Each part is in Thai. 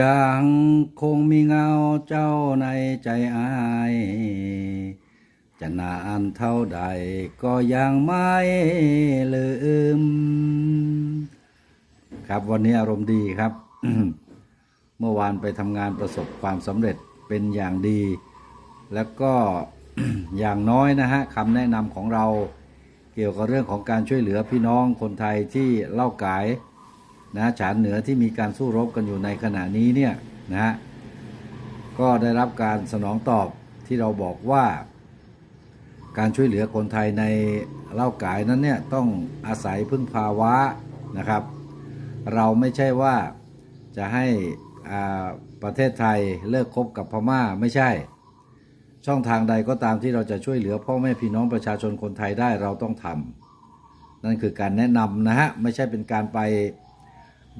ยังคงมีเงาเจ้าในใจอาย จะนานเท่าใดก็ยังไม่ลืม ครับวันนี้อารมณ์ดีครับ เมื่อวานไปทำงานประสบความสำเร็จเป็นอย่างดี แล้วก็อย่างน้อยนะฮะคำแนะนำของเราเกี่ยวกับเรื่องของการช่วยเหลือพี่น้องคนไทยที่เล่ากาย นะฉานเหนือที่มีการสู้รบกันอยู่ในขณะนี้เนี่ยนะฮะก็ได้รับการสนองตอบที่เราบอกว่าการช่วยเหลือคนไทยในเล่ากายนั้นเนี่ยต้องอาศัยพึ่งพาวะนะครับ เราไม่ใช่ว่าจะให้อ่าประเทศไทยเลิกคบกับพม่าไม่ใช่ ช่องทางใดก็ตามที่เราจะช่วยเหลือพ่อแม่พี่น้องประชาชนคนไทยได้เราต้องทำนั่นคือการแนะนำนะฮะไม่ใช่เป็นการไป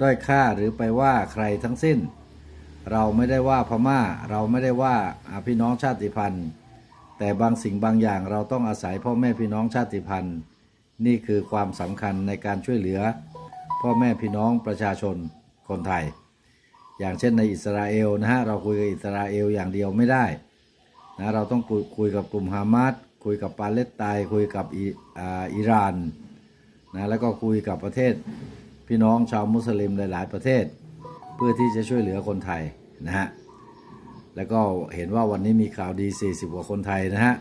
ด้อยค่าหรือไปว่าใครทั้งสิ้น เราไม่ได้ว่าพม่า เราไม่ได้ว่าพี่น้องชาติพันธุ์ แต่บางสิ่งบางอย่างเราต้องอาศัยพ่อแม่พี่น้องชาติพันธุ์ นี่คือความสำคัญในการช่วยเหลือ พ่อแม่พี่น้องประชาชนคนไทย อย่างเช่นในอิสราเอลนะฮะเราคุยกับอิสราเอลอย่างเดียวไม่ได้นะเราต้องคุยคุยกับกลุ่มฮามาสคุยกับปาเลสไตน์คุยกับอิออิหร่านนะแล้วก็คุยกับประเทศ พี่น้องชาวมุสลิมหลาย ๆ ประเทศ เพื่อที่จะช่วยเหลือคนไทยนะฮะแล้วก็เห็นว่าวันนี้มีข่าวดี 40 กว่าคนไทยนะฮะ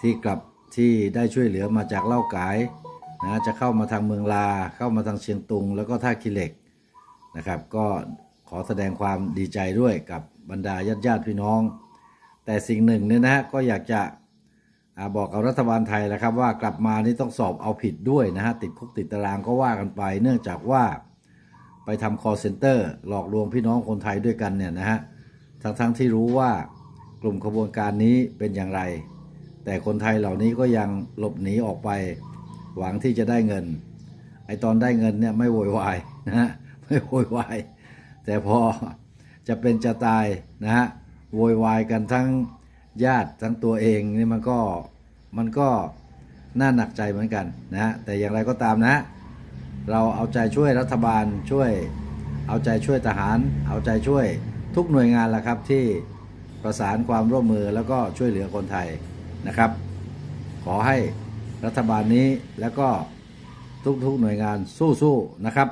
ที่กลับที่ได้ช่วยเหลือมาจากเล่ากายนะจะเข้ามาทางเมืองลา เข้ามาทางเชียงตุง แล้วก็ท่าขีเหล็กนะครับ ก็ขอแสดงความดีใจด้วยกับบรรดาญาติญาติพี่น้อง แต่สิ่งหนึ่งเนี่ยนะฮะก็อยากจะ บอกกับรัฐบาลไทยแล้วครับว่ากลับมานี่ต้องสอบเอาผิดด้วยนะฮะติดคุกติดตารางก็ว่ากันไป เนื่องจากว่าไปทำ call center หลอกลวงพี่น้องคนไทยด้วยกันเนี่ยนะฮะทั้งทั้งที่รู้ว่ากลุ่มขบวนการนี้เป็นอย่างไร แต่คนไทยเหล่านี้ก็ยังหลบหนีออกไป หวังที่จะได้เงิน ไอตอนได้เงินเนี่ยไม่โวยวายนะฮะไม่โวยวายแต่พอจะเป็นจะตายนะฮะโวยวายกันทั้ง ญาติทั้งตัวเองนี่มันก็มันก็น่าหนักใจเหมือนกันนะฮะแต่อย่างไรก็ตามนะเราเอาใจช่วยรัฐบาลช่วย เอาใจช่วยทหาร เอาใจช่วยทุกหน่วยงานแหละครับที่ประสานความร่วมมือแล้วก็ช่วยเหลือคนไทยนะครับ ขอให้รัฐบาลนี้แล้วก็ทุกๆหน่วยงานสู้ๆนะครับ